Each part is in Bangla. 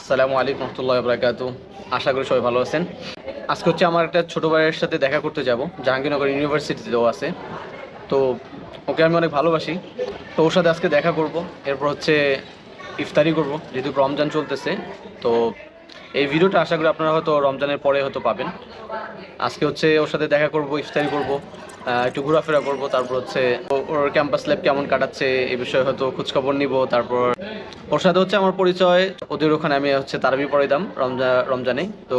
আসসালামু আলাইকুম রহমতুল্লাহ বরাকাত আশা করি সবাই ভালো আছেন। আজকে হচ্ছে আমার একটা ছোটো ভাইয়ের সাথে দেখা করতে যাব। জাহাঙ্গীরনগর ইউনিভার্সিটিতেও আছে। তো ওকে আমি অনেক ভালোবাসি। তো ওর সাথে আজকে দেখা করব। এরপর হচ্ছে ইফতারি করব। যেহেতু রমজান চলতেছে, তো এই ভিডিওটা আশা করি আপনারা হয়তো রমজানের পরে হয়তো পাবেন। আজকে হচ্ছে ওর সাথে দেখা করব, ইফতারি করব একটু ঘোরাফেরা করব, তারপর হচ্ছে ওর ক্যাম্পাস লাইফ কেমন কাটাচ্ছে এই বিষয়ে হয়তো খোঁজখবর নিব, তারপর ওর সাথে হচ্ছে আমার পরিচয়, ওদের ওখানে আমি হচ্ছে তারাবি পড়াইতাম রমজা রমজানে। তো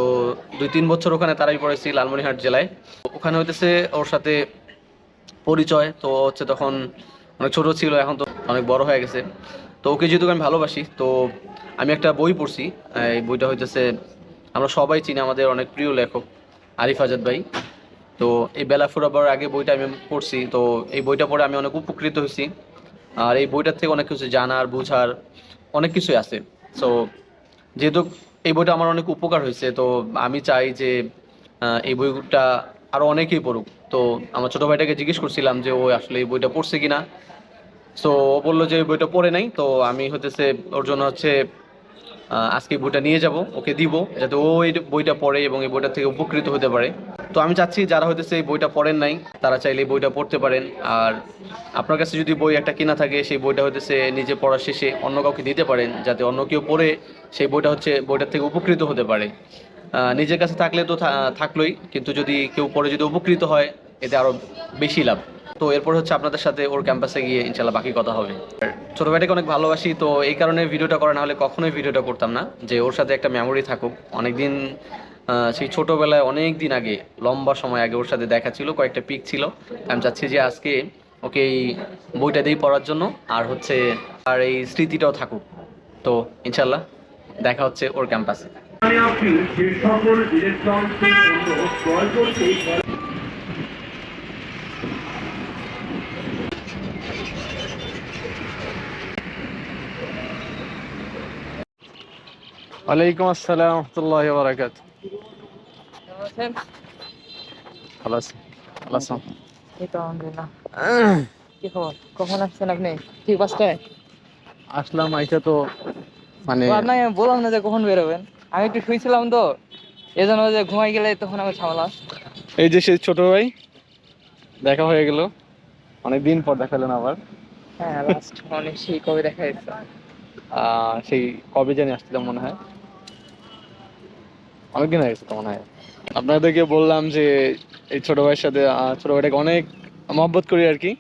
দুই তিন বছর ওখানে তারাবি পড়েছি লালমনিরহাট জেলায়। ওখানে হইতেছে ওর সাথে পরিচয়, তো হচ্ছে তখন অনেক ছোট ছিল, এখন তো অনেক বড় হয়ে গেছে। তো ওকে যেহেতু আমি ভালোবাসি, তো আমি একটা বই পড়ছি। এই বইটা হইতেছে, আমরা সবাই চিনি, আমাদের অনেক প্রিয় লেখক আরিফ আজাদ ভাই। তো এই বেলা ফুরাবার আগে বইটা আমি পড়ছি, তো এই বইটা পড়ে আমি অনেক উপকৃত হয়েছি। আর এই বইটার থেকে অনেক কিছু জানার, বোঝার, অনেক কিছুই আছে। সো যেহেতু এই বইটা আমার অনেক উপকার হয়েছে, তো আমি চাই যে এই বইটা আরও অনেকেই পড়ুক। তো আমার ছোটো ভাইটাকে জিজ্ঞেস করছিলাম যে ও আসলে এই বইটা পড়ছে কিনা। সো ও বলল যে বইটা পড়ে নাই। তো আমি হতেছে ওর জন্য হচ্ছে আজকে বইটা নিয়ে যাব, ওকে দিব, যাতে ও এই বইটা পড়ে এবং এই বইটা থেকে উপকৃত হতে পারে। তো আমি চাচ্ছি যারা হইতেছে এই বইটা পড়েন নাই, তারা চাইলে এই বইটা পড়তে পারেন। আর আপনার কাছে যদি বই একটা কেনা থাকে, সেই বইটা হইতেছে নিজে পড়া শেষে অন্য কাউকে দিতে পারেন, যাতে অন্য কেউ পড়ে সেই বইটা হচ্ছে, বইটার থেকে উপকৃত হতে পারে। নিজের কাছে থাকলে তো থাকলোই, কিন্তু যদি কেউ পড়ে যদি উপকৃত হয়, এতে আরও বেশি লাভ। তো এরপর হচ্ছে আপনাদের সাথে ওর ক্যাম্পাসে গিয়ে ইনশাল্লাহ বাকি কথা হবে। ছোট ভাইটাকে অনেক ভালোবাসি, তো এই কারণে ভিডিওটা করা না হলে কখনোই ভিডিওটা করতাম না। যে ওর সাথে একটা মেমোরি থাকুক, অনেকদিন সেই ছোটবেলায় অনেক দিন আগে, লম্বা সময় আগে ওর সাথে দেখা ছিল, কয়েকটা পিক ছিল। আমি চাচ্ছি যে আজকে ওকে এই বইটা দিয়েই পড়ার জন্য, আর হচ্ছে আর এই স্মৃতিটাও থাকুক। তো ইনশাল্লাহ দেখা হচ্ছে ওর ক্যাম্পাসে আমি আপনি যে সকল ইলেকট্রনিক্স পণ্য ক্রয় করতে ওয়ালাইকুম আসসালাম রহমতুল্লাহ বারাকাত। ভালো আছি ভালো আছো? এই তো আলহামদুলিল্লাহ। কি খবর? কখন আসছেন আপনি? ঠিক পাঁচটায়? আসলাম আইসা তো মানে আপনাকে আমি বললাম না যে কখন বেরোবেন। আমি একটু শুয়েছিলাম তো এই জন্য যে ঘুমাই গেলে তখন আমি ঝামেলা। এই যে সেই ছোট ভাই দেখা হয়ে গেল। অনেক দিন পর দেখালেন আবার। হ্যাঁ লাস্ট অনেক সেই কবে দেখা যাচ্ছে সেই কবে জানি আসছিলাম মনে হয়। অনেকদিন হয়ে গেছে তো মনে হয়। আপনাদেরকে বললাম যে, এই ছোট ভাইয়ের সাথে ছোট ভাইটাকে অনেক মহব্বত করি আর কি।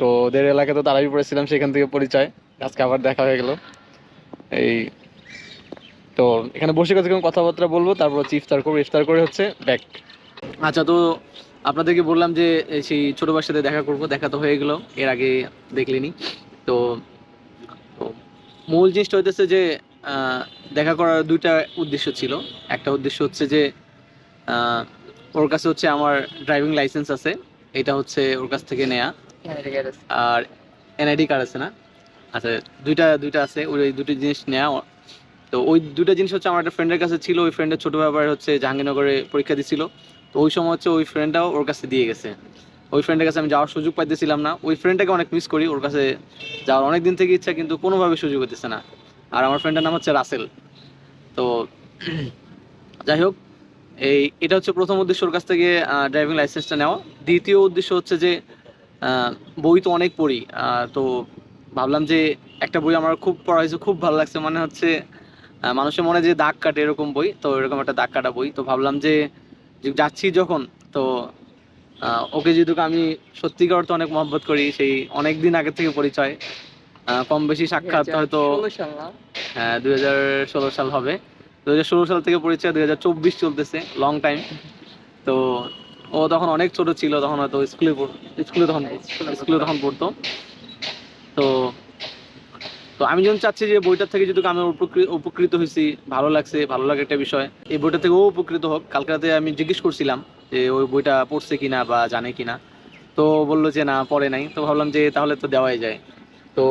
তো ওদের এলাকাতে তারাবি পড়েছিলাম, সেখান থেকে পরিচয়। আজকে আবার দেখা হয়ে গেল। এই, তো এখানে বসে কিছুক্ষণ কথাবার্তা বলব, তারপর হচ্ছে ইফতার করব। ইফতার করে হচ্ছে ব্যাক আচ্ছা তো আপনাদেরকে বললাম যে সেই ছোট ভাইয়ের সাথে দেখা করব। দেখা তো হয়ে গেল, এর আগে দেখলেনি। তো মূল জিনিসটা হইতেছে যে দেখা করার দুইটা উদ্দেশ্য ছিল। একটা উদ্দেশ্য হচ্ছে যে ওর কাছে হচ্ছে আমার ড্রাইভিং লাইসেন্স আছে। এটা হচ্ছে ওর কাছ থেকে নেয়া। আর এনআইডি কার্ড আছে না? আচ্ছা দুইটা দুইটা আছে। ওই ওই দুটো জিনিস নেওয়া তো ওই দুটো জিনিস হচ্ছে আমার একটা ফ্রেন্ডের কাছে ছিল। ওই ফ্রেন্ডের ছোট ব্যাপার হচ্ছে জাহাঙ্গীরনগরে পরীক্ষা দিছিল। তো ওই সময় হচ্ছে ওই ফ্রেন্ডটাও ওর কাছে দিয়ে গেছে। ওই ফ্রেন্ডের কাছে আমি যাওয়ার সুযোগ পাইতেছিলাম না। ওই ফ্রেন্ডটাকে অনেক মিস করি, ওর কাছে যাওয়ার অনেক দিন থেকে ইচ্ছা, কিন্তু কোনোভাবে সুযোগ হতেছে না। আর আমার ফ্রেন্ডের নাম হচ্ছে রাসেল। তো যাই হোক, এই, এটা হচ্ছে প্রথম উদ্দেশ্য ওর কাছ থেকে ড্রাইভিং লাইসেন্সটা নেওয়া। দ্বিতীয় উদ্দেশ্য হচ্ছে যে বই তো অনেক পড়ি তো ভাবলাম যে একটা বই আমার খুব পড়া হয়েছে, খুব ভালো লাগছে। মানে হচ্ছে মানুষের মনে যে দাগ কাটে এরকম বই, তো এরকম একটা দাগ কাটা বই। তো ভাবলাম যে যাচ্ছি যখন, তো ওকে যেহেতু আমি সত্যিকার অর্থে অনেক মহব্বত করি সেই অনেক দিন আগে থেকে পরিচয়। আহ, কম বেশি সাক্ষাৎ হয়তো হ্যাঁ দুই হাজার ষোলো সাল হবে। দুই হাজার ষোলো সাল থেকে পরিচয় দুই হাজার চব্বিশ চলতেছে লং টাইম তো ও তখন অনেক ছোট ছিল তখন হয়তো স্কুলে স্কুলে তখন স্কুলে তখন পড়তো। তো তো আমি যখন চাচ্ছি যে বইটার থেকে যদি আমি উপকৃত উপকৃত হয়েছি ভালো লাগছে ভালো লাগে একটা বিষয় এই বইটা থেকে ও উপকৃত হোক। কালকে রাতে আমি জিজ্ঞেস করছিলাম যে ওই বইটা পড়ছে কিনা বা জানে কিনা। তো বলল যে না পড়ে নাই। তো ভাবলাম যে তাহলে তো দেওয়াই যায়। তো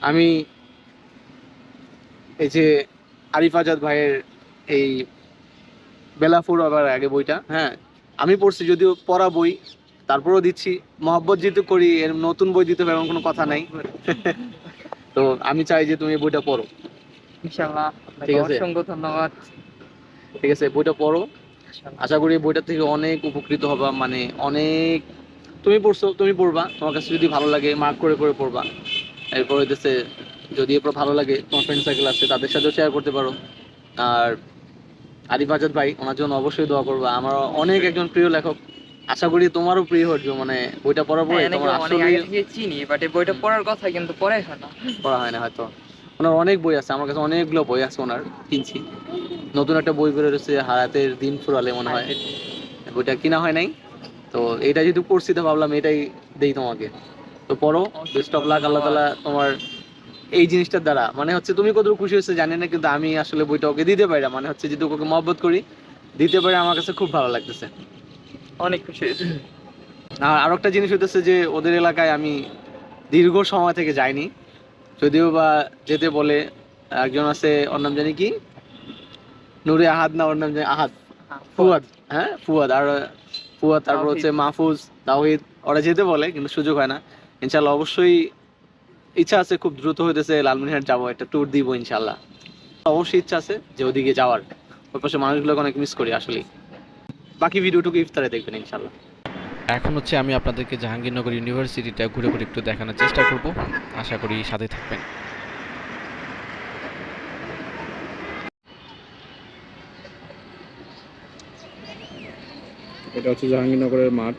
আমি এই যে আরিফ আজাদ ভাইয়ের এই বেলাফুর আবার আগে বইটা হ্যাঁ আমি পড়ছি যদিও পড়া বই তারপরেও দিচ্ছি। মহব্বত যেহেতু করি এর নতুন বই দিতে হবে এমন কোনো কথা নাই। তো আমি চাই যে তুমি বইটা পড়ো। ইনশাআল্লাহ। ঠিক আছে। অসংখ্য ধন্যবাদ। ঠিক আছে বইটা পড়ো। আশা করি বইটা থেকে অনেক উপকৃত হবা মানে অনেক তুমি পড়ছো তুমি পড়বা তোমার কাছে যদি ভালো লাগে মার্ক করে করে পড়বা। এরপর হইতেছে যদি এরপর ভালো লাগে তোমার ফ্রেন্ড সার্কেল আছে তাদের সাথেও শেয়ার করতে পারো। আর আরিফ আজাদ ভাই ওনার জন্য অবশ্যই দোয়া করবা। আমার অনেক একজন প্রিয় লেখক আশা করি তোমারও প্রিয় হচ্ছে মানে বইটা পড়ার পরে হ্যাঁ, তোমার আসলে চিনি বাট বইটা পড়ার কথা কিন্তু পড়াই হয় না। পড়া হয় না হয়তো। ওনার অনেক বই আছে আমার কাছে অনেকগুলো বই আছে ওনার কিনছি। নতুন একটা বই বেরোচ্ছে হারাতের দিন ফুরালে মনে হয়। বইটা কিনা হয় নাই। তো এটা যেহেতু পড়ছি তো ভাবলাম এটাই দেই তোমাকে। তো পড়ো বেস্ট অফ লাক আল্লাহ তালা তোমার এই জিনিসটার দ্বারা। মানে হচ্ছে তুমি কত খুশি হয়েছে জানি না কিন্তু আমি আসলে বইটা ওকে দিতে পারি না। মানে হচ্ছে যেহেতু ওকে মহব্বত করি দিতে পারি আমার কাছে খুব ভালো লাগতেছে। অনেক খুশি। আর আরও একটা জিনিস হইতেছে যে ওদের এলাকায় আমি দীর্ঘ সময় থেকে যাইনি। যদিও বা যেতে বলে একজন আছে ওর নাম জানি কি? নুরে আহাদ না ওর নাম জানি আহাদ। ফুয়াদ। হ্যাঁ ফুয়াদ। আর ফুয়াদ তারপর হচ্ছে মাহফুজ তাওহিদ। ওরা যেতে বলে কিন্তু সুযোগ হয় না। ইনশাল্লাহ অবশ্যই ইচ্ছা আছে খুব দ্রুত হইতেছে লালমনিরহাট যাব একটা ট্যুর দিব ইনশাল্লাহ অবশ্যই ইচ্ছা আছে যে ওদিকে যাওয়ার। ওই পাশে মানুষগুলোকে অনেক মিস করি আসলেই। বাকি ভিডিওটুকু ইফতারে দেখবেন ইনশাল্লাহ এখন হচ্ছে আমি আপনাদেরকে জাহাঙ্গীরনগর ইউনিভার্সিটিটা ঘুরে ঘুরে একটু দেখানোর চেষ্টা করব। আশা করি সাথে থাকবেন। এটা হচ্ছে জাহাঙ্গীরনগরের মাঠ।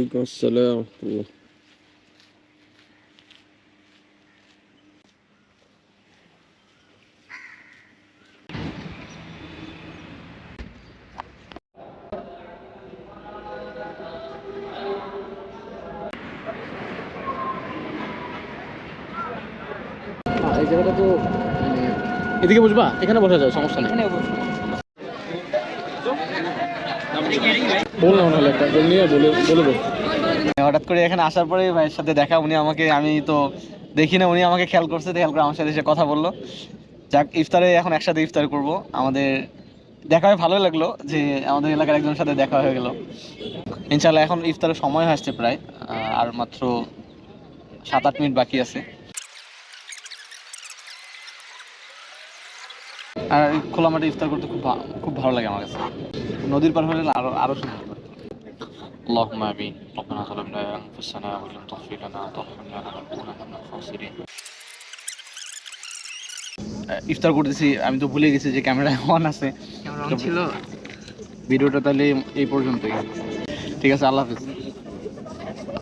ওয়ালাইকুম আসসালাম এই জায়গাটা তো মানে এদিকে বসবা? এখানে বসা যায় সমস্যা নেই। এখানে। না একটা নিয়ে বলে বলে দাও হঠাৎ করে এখানে আসার পরে ভাইয়ের সাথে দেখা, উনি আমাকে, আমি তো দেখি না, উনি আমাকে খেয়াল করছে খেয়াল করে আমার সাথে এসে কথা বলল। যাক, ইফতারে এখন একসাথে ইফতার করব। আমাদের দেখা হয়ে ভালো লাগল যে আমাদের এলাকার একজনের সাথে দেখা হয়ে গেল। ইনশাল্লাহ এখন ইফতারের সময় আসছে প্রায় আর মাত্র সাত আট মিনিট বাকি আছে। আর এই খোলা মাঠে ইফতার করতে খুব ভা- খুব ভালো লাগে আমার কাছে নদীর পার হলে আরো আরো সুন্দর اللهم امين ربنا ظلمنا انفسنا وان لم تغفر لنا وترحمنا لنكونن من الخاسرين ইফতার করতেছি আমি তো ভুলে গেছি যে ক্যামেরা অন আছে কেমন রং ছিল ভিডিওটা তাহলে এই পর্যন্তই ঠিক আছে আল্লাহ হাফিজ